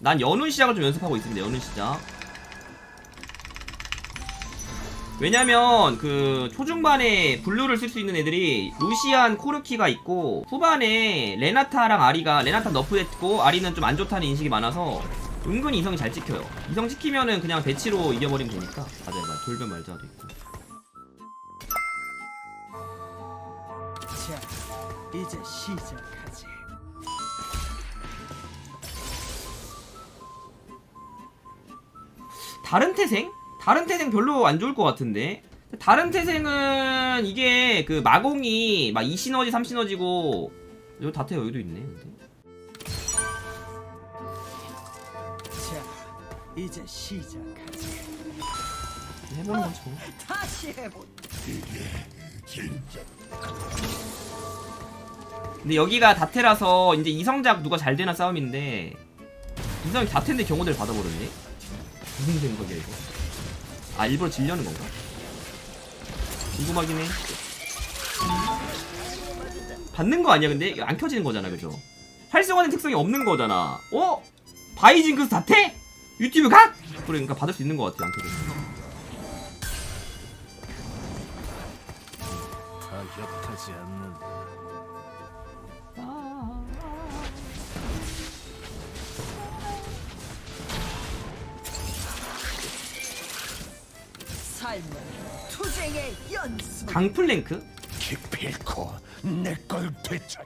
난 연운 시작을 좀 연습하고 있습니다. 연운 시작. 왜냐면 그 초중반에 블루를 쓸 수 있는 애들이 루시안 코르키가 있고 후반에 레나타랑 아리가 레나타 너프했고 아리는 좀 안 좋다는 인식이 많아서 은근히 이성이 잘 찍혀요. 이성 찍히면은 그냥 배치로 이겨버리면 되니까 맞아요, 맞아요. 돌변 말자도 있고. 자, 이제 시작하지. 다른 태생? 다른 태생 별로 안 좋을 것 같은데. 다른 태생은 이게 그 마공이 막 2시너지 3시너지고 여기 다태 여기도 있네. 근데. 자, 이제 시작하지. 해보는 거지 뭐. 다시 해보. 근데 여기가 다테라서 이제 이성작 누가 잘 되나 싸움인데 이성이 다테인데 경호대를 받아버렸네. 무슨 생각이야 이거? 아 일부러 질려는 건가? 궁금하긴 해. 받는 거 아니야 근데 안 켜지는 거잖아 그죠? 활성화된 특성이 없는 거잖아. 어? 바이징크스 다테? 유튜브 각? 그러니까 받을 수 있는 거 같아 안 켜져. 타협하지 않는 강플랭크? 기필코 내걸 되찾.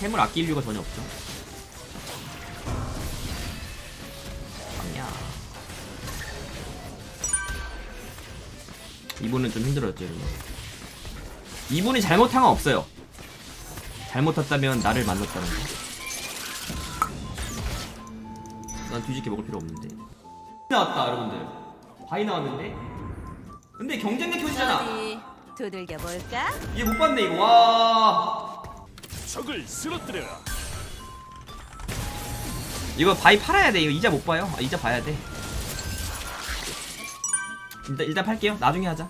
템을 아낄 이유가 전혀 없죠. 빵야. 이분은 좀 힘들었죠, 이분. 이분이 잘못한 건 없어요. 잘못했다면 나를 만났다는 거. 난 뒤집게 먹을 필요 없는데. 나왔다, 여러분들. 바이 나왔는데? 근데 경쟁력 켜지잖아. 어디 두들겨 볼까? 얘 못 봤네, 이거. 와. 적을 쓰러뜨려. 이거 바이 팔아야 돼. 이거 이자 못 봐요. 아, 이자 봐야 돼. 일단 일단 팔게요. 나중에 하자.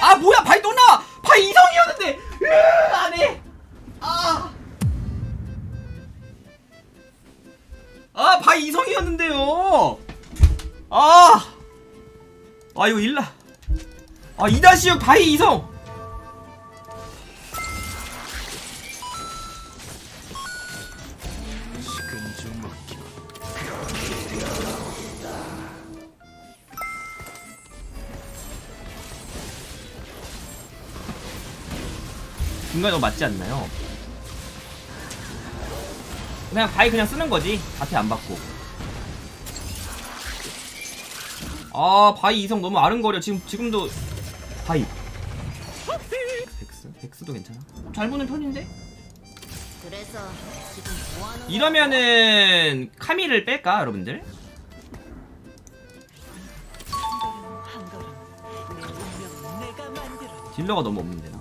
아 뭐야 바이 또 나. 바이 이성이었는데. 으, 안 해. 아. 아 바이 이성이었는데요. 아. 아 이거 일라. 아 이다시육 바이 이성. 중간에 맞지 않나요? 그냥 바이 그냥 쓰는 거지. 앞에 안 받고. 아 바이 이성 너무 아른거려. 지금 지금도 바이. 백스 백스도 괜찮아. 잘 보는 편인데? 거야? 이러면은 카미를 뺄까 여러분들? 딜러가 너무 없는데 나.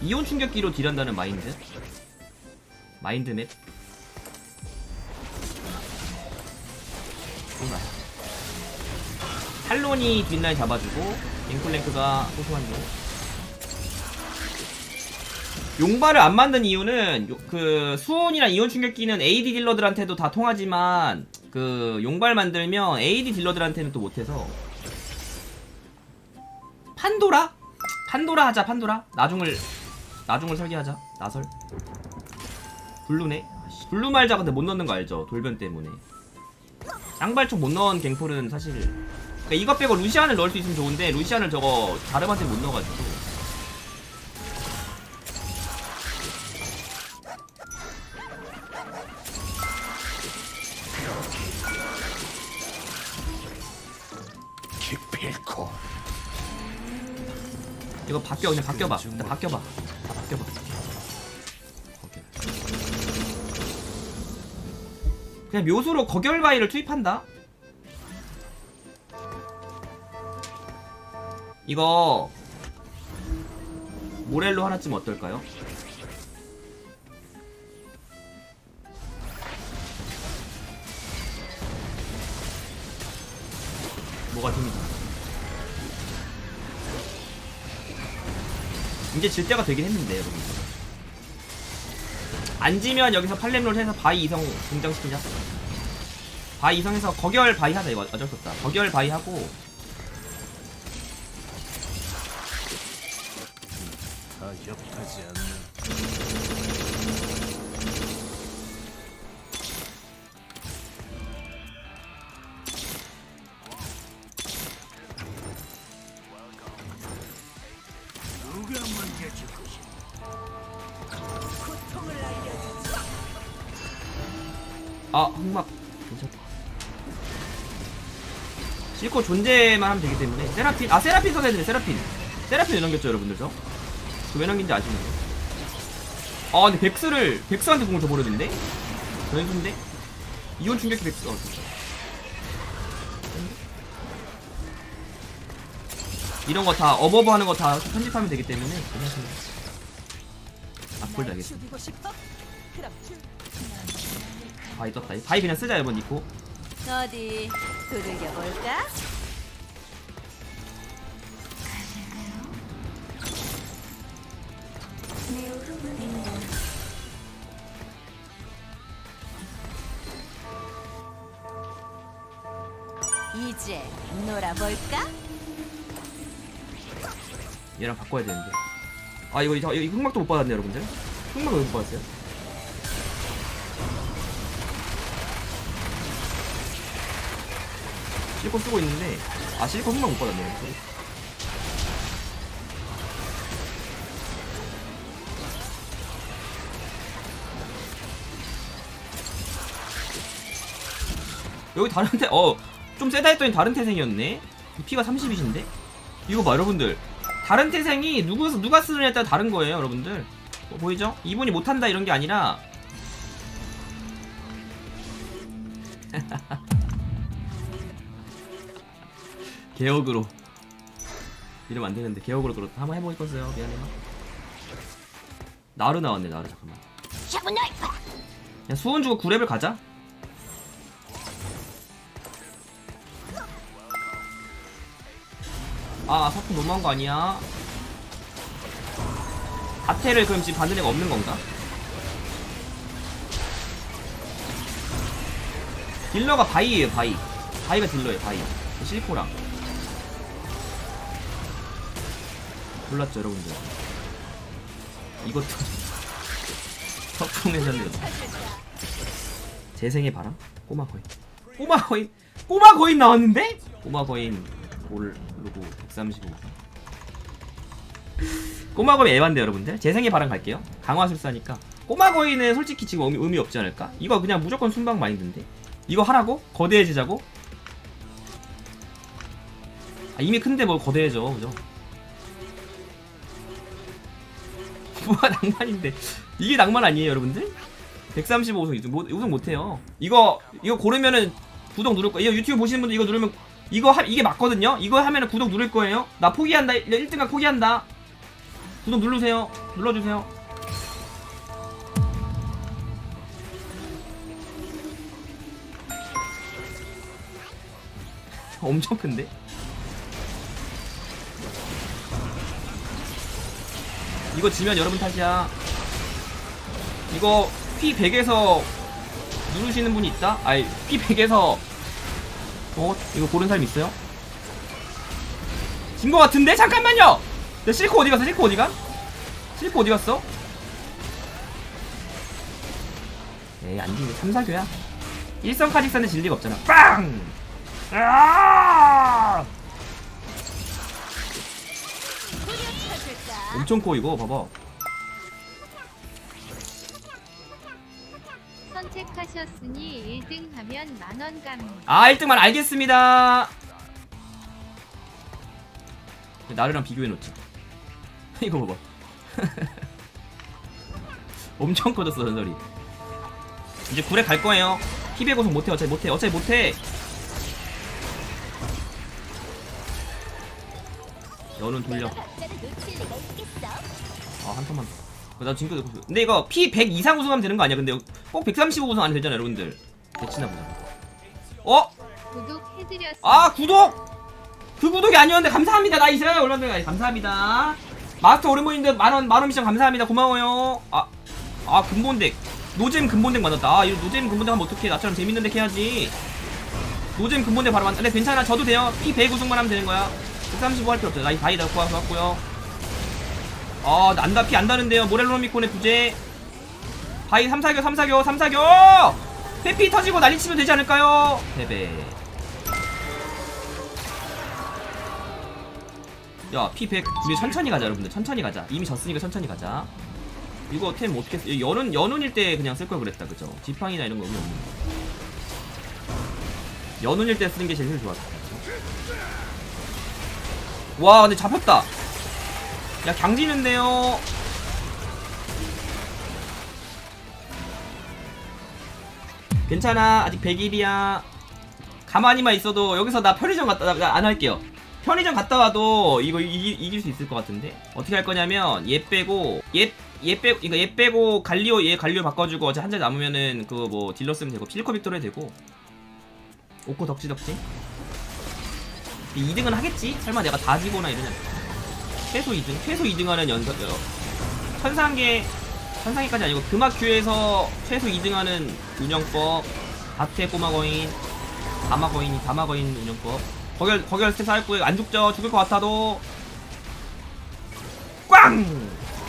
이온 충격기로 딜한다는 마인드. 마인드 맵. 탈론이 뒷라인 잡아주고 앵클랭크가 소소한 용. 용발을 안 만든 이유는 요- 그 수온이랑 이온 충격기는 AD 딜러들한테도 다 통하지만 그 용발 만들면 AD 딜러들한테는 또 못해서. 판도라? 판도라 하자 판도라. 나중을 나중을 설계하자. 나설. 블루네. 블루 말자 근데 못 넣는 거 알죠? 돌변 때문에. 쌍발총 못 넣은 갱플은 사실 그러니까 이것 빼고 루시안을 넣을 수 있으면 좋은데 루시안을 저거 다름한테 못 넣어가지고. 기필코. 이거 바뀌어 그냥 바뀌어봐. 일단 바뀌어봐. 다 바뀌어봐. 그냥 묘수로 거결바위를 투입한다 이거 모렐로 하나 쯤 어떨까요? 뭐가 나 이제 질 때가 되긴 했는데 여러분. 안 지면 여기서 팔렘롤 해서 바이 이성 등장시키자 바이 이성해서 거결 바이 하자 이거. 어쩔 수 없다. 거결 바이 하고 타협하지 않는? 고통을 알려주지. 아 흑막 괜찮다 실코 존재만 하면 되기 때문에 세라핀 아 세라핀 써야 되네 세라핀 세라핀 왜 남겼죠 여러분들 저? 그왜 남긴지 아시나요? 아 근데 백스를 백스한테 공을 줘버렸는데? 변수인데? 이온 충격기 백스 어 이런 거 다 어버버 하는 거 다 편집하면 되기 때문에 괜찮습니다? 그럼 줄. 바이 떴다 바이 그냥 쓰자 이번 니코 어디 두들겨 볼까? 이제 놀아볼까? 얘랑 바꿔야 되는데 아 이거 저 이거 흑막도 못 받았네 여러분들 흑막 왜못 받았어요? 실컷 쓰고 있는데 아 실컷 흑막 못 받았네. 여기 다른 태, 어, 좀 세다 했더니 다른 태생이었네? 피가 30이신데? 이거 봐, 여러분들. 다른 태생이 누구, 누가 쓰느냐에 따라 다른 거예요, 여러분들. 뭐 보이죠? 이분이 못한다 이런 게 아니라, 개혁으로. 이러면 안 되는데, 개혁으로 그렇다. 한번 해보겠어요. 미안해요. 나루 나왔네, 나루. 잠깐만. 야, 수은 주고 9렙을 가자. 아 사쿠 너무한 거 아니야? 아테를 그럼 지금 받는 애가 없는 건가? 딜러가 바이예요 바이 바이가 딜러예요 바이 실코랑 몰랐죠 여러분들 이것도 석풍해졌네요 재생의 바람? 꼬마 거인 꼬마 거인 꼬마 거인 나왔는데? 꼬마 거인 모르고 135 꼬마 거인 에반데 여러분들 재생의 바람 갈게요 강화술사니까 꼬마 거인은 솔직히 지금 의미, 의미 없지 않을까? 이거 그냥 무조건 순방 마인드인데 이거 하라고? 거대해지자고? 아, 이미 큰데 뭐 거대해져 그죠? 뭐가 낭만인데 이게 낭만 아니에요 여러분들? 135우승 우승, 못해요 이거 이거 고르면은 구독 누를 거예요 이거 유튜브 보시는 분들 이거 누르면 이거 하, 이게 맞거든요 이거 하면은 구독 누를 거예요 나 포기한다 1등각 포기한다 구독 누르세요 눌러주세요 엄청 큰데? 이거 지면 여러분 탓이야. 이거 P100에서 누르시는 분이 있다? 아니, P100에서 어? 이거 고른 사람 있어요? 진 거 같은데? 잠깐만요! 내 실코 어디 갔어? 실코 어디 가? 실코 어디 갔어? 에이, 안 지네. 3, 4교야. 일성 카직스는 질 리가 없잖아. 빵! 아! 엄청 커 이거 봐봐 선택하셨으니 1등 하면 만원 갑니다. 아 1등만 알겠습니다. 나르랑 비교해놓자. 이거 봐봐. 엄청 커졌어 전설이. 이제 굴에 갈 거예요. 피배 고속 못해 어차피 못해 어차피 못해. 너는 돌려. 아 한 턴만 더. 나 지금 그- 근데 이거 P 100 이상 우승하면 되는 거 아니야? 근데 꼭 135 우승 안 되잖아 여러분들. 대치나 보자. 어? 구독해드렸습니다. 아 구독! 그 구독이 아니었는데 감사합니다. 나 이스 얼마나 감사합니다. 마스터 오랜만인데 만원 만원 미션 감사합니다. 고마워요. 아 아 근본덱. 노잼 근본덱 맞았다. 아 이거 노잼 근본덱 하면 어떡해. 나처럼 재밌는 덱 해야지. 노잼 근본덱 바로 맞 근데 괜찮아. 저도 돼요. P 100 우승만 하면 되는 거야. 135 할 필요 없죠 나이 바이 넣고 와서 왔고요 아 난다 피 안다는데요. 모렐로미콘의 부재 바이 3 4교 3 4교 3 4교! 페피 터지고 난리 치면 되지 않을까요? 베베 야 P100 우리 천천히 가자 여러분들. 천천히 가자. 이미 졌으니까 천천히 가자. 이거 템 어떻게 쓰 연운 연운일 때 그냥 쓸 걸 그랬다 그죠? 지팡이나 이런 거 의미 없는 거. 연운일 때 쓰는 게 제일 좋았다 와 근데 잡혔다 야 강지는데요. 괜찮아. 아직 100일이야. 가만히만 있어도 여기서 나 편의점 갔다 나안 할게요. 편의점 갔다 와도 이거 이기, 이길 수 있을 것 같은데? 어떻게 할 거냐면 얘 빼고 얘, 얘 빼고 그러니까 얘 빼고 갈리오 얘 갈리오 바꿔주고 어차피 한자 남으면은 그 뭐 딜러 쓰면 되고 필코 빅토르 되고. 오코 덕지 덕지. 2등은 하겠지? 설마 내가 다 지거나 이러냐 최소 2등 최소 2등 하는 연석 어, 천상계 천상계까지 아니고 금화큐에서 최소 2등 하는 운영법 아테 꼬마거인 다마거인이 다마거인 운영법. 거결 거결 스텝 쌓였고 안 죽죠. 죽을 것 같아도. 꽝!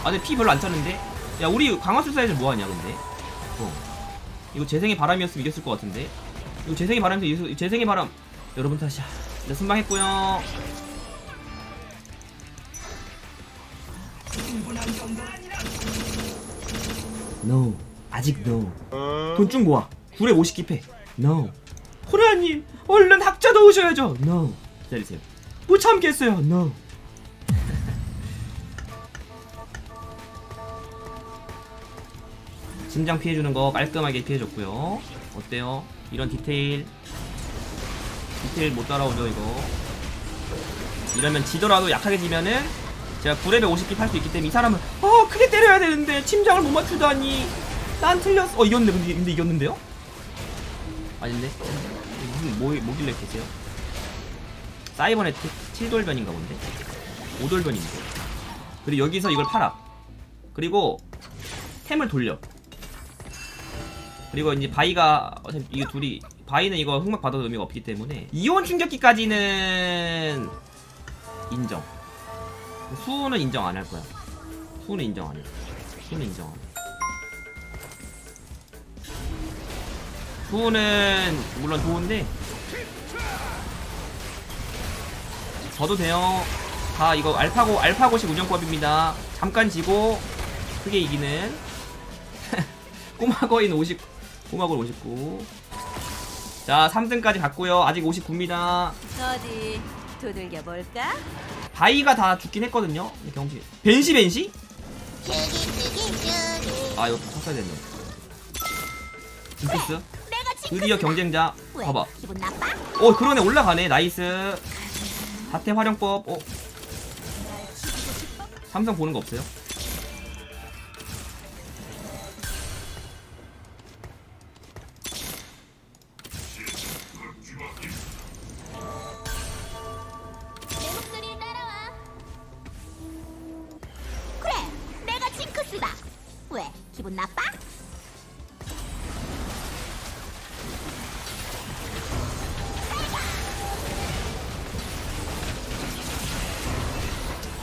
아 근데 피 별로 안 찼는데? 야 우리 강화술사에서 뭐하냐 근데? 어. 이거 재생의 바람이었으면 이겼을 것 같은데? 이거 재생의 바람에서 재생의 바람. 여러분 다시. 네, 순방했고요 No. 아직 no. 돈좀 모아. 9에 50기 패 No. 호라님 얼른 학자 넣으셔야죠. No. 기다리세요. 못 참겠어요? No. 심장 피해주는 거 깔끔하게 피해줬고요. 어때요? 이런 디테일. 디테일 못 따라오죠 이거. 이러면 지더라도 약하게 지면은 제가 9레벨 50기 팔 수 있기 때문에 이 사람은 어 크게 때려야 되는데 침장을 못 맞추다니 난 틀렸어 어 이겼네 근데, 근데 이겼는데요? 아닌데? 무슨 뭐, 뭐길래 계세요? 사이버네틱 7돌변인가 본데? 5돌변인데 그리고 여기서 이걸 팔아 그리고 템을 돌려 그리고 이제 바이가 이거 둘이 바이는 이거 흑막 받아도 의미가 없기 때문에 이온 충격기까지는 인정 수호는 인정 안 할 거야. 수호는 인정 안 해. 수호는 인정 안 해. 수호는 물론 좋은데 저도 돼요. 다 이거 알파고 알파고식 운영법입니다. 잠깐 지고 크게 이기는 꼬마거인 50 꼬마거인 59 자 3등까지 갔고요. 아직 59입니다. 어디 두들겨 볼까? 바이가 다 죽긴 했거든요. 경기. 벤시 벤시? 아 이거 다 샀어야 됐네. 징크스? 드디어 경쟁자. 봐봐? 어 그러네. 올라가네. 나이스. 다태 활용법. 어. 삼성 보는 거 없어요? 기분 나빠?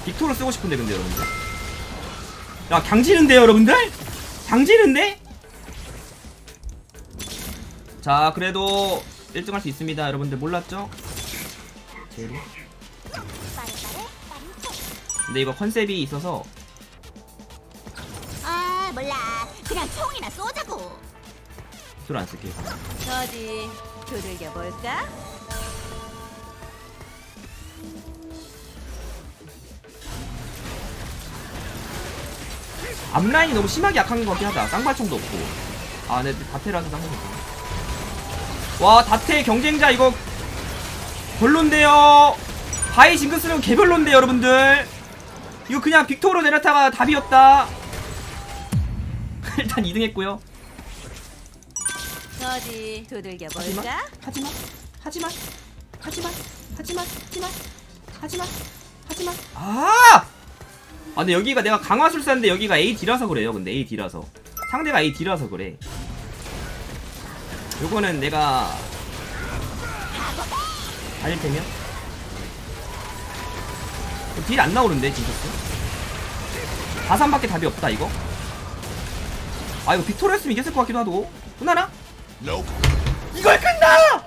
빅토르 쓰고 싶은데 근데 여러분들 야 강지는데요 여러분들? 강지는데? 자 그래도 1등 할 수 있습니다 여러분들 몰랐죠? 제로 근데 이거 컨셉이 있어서 아, 몰라. 그냥 총이나 쏘자고. 빅토르 안 쓸게요. 어디 두들겨 볼까? 앞라인이 너무 심하게 약한 것 같긴 하다. 쌍발총도 없고. 아 근데 다테라서 쌍발총 와 다테 경쟁자 이거 별론데요. 바이 징크스는 개별론데 여러분들. 이거 그냥 빅토르 네라타가 답이었다 일단 2등 했고요. 어디 두들겨 볼까? 하지마 하지마 하지마 하지마 하지마 하지마 하지마. 아! 아 근데 여기가 내가 강화술사인데 여기가 AD라서 그래요 근데 AD라서. 상대가 A 딜라서 그래. 요거는 내가 달릴 테면? 딜안 나오는데 진짜스 가산밖에 답이 없다 이거 아 이거 빅토리였으면 이겼을 것 같기도 하고 끝나나? 이걸 끝나!